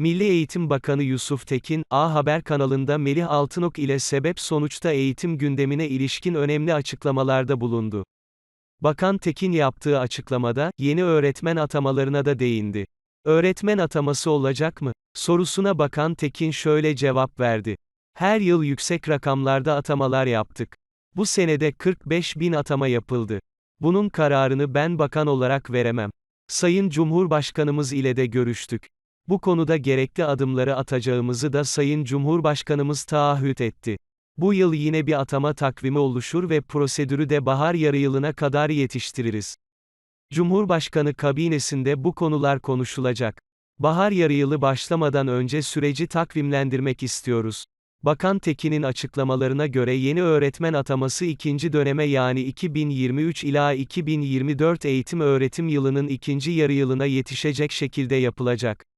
Milli Eğitim Bakanı Yusuf Tekin, A Haber kanalında Melih Altınok ile sebep sonuçta eğitim gündemine ilişkin önemli açıklamalarda bulundu. Bakan Tekin yaptığı açıklamada, yeni öğretmen atamalarına da değindi. Öğretmen ataması olacak mı? Sorusuna Bakan Tekin şöyle cevap verdi. Her yıl yüksek rakamlarda atamalar yaptık. Bu senede 45 bin atama yapıldı. Bunun kararını ben bakan olarak veremem. Sayın Cumhurbaşkanımız ile de görüştük. Bu konuda gerekli adımları atacağımızı da Sayın Cumhurbaşkanımız taahhüt etti. Bu yıl yine bir atama takvimi oluşur ve prosedürü de bahar yarı yılına kadar yetiştiririz. Cumhurbaşkanı kabinesinde bu konular konuşulacak. Bahar yarı yılı başlamadan önce süreci takvimlendirmek istiyoruz. Bakan Tekin'in açıklamalarına göre yeni öğretmen ataması ikinci döneme yani 2023 ila 2024 eğitim öğretim yılının ikinci yarı yılına yetişecek şekilde yapılacak.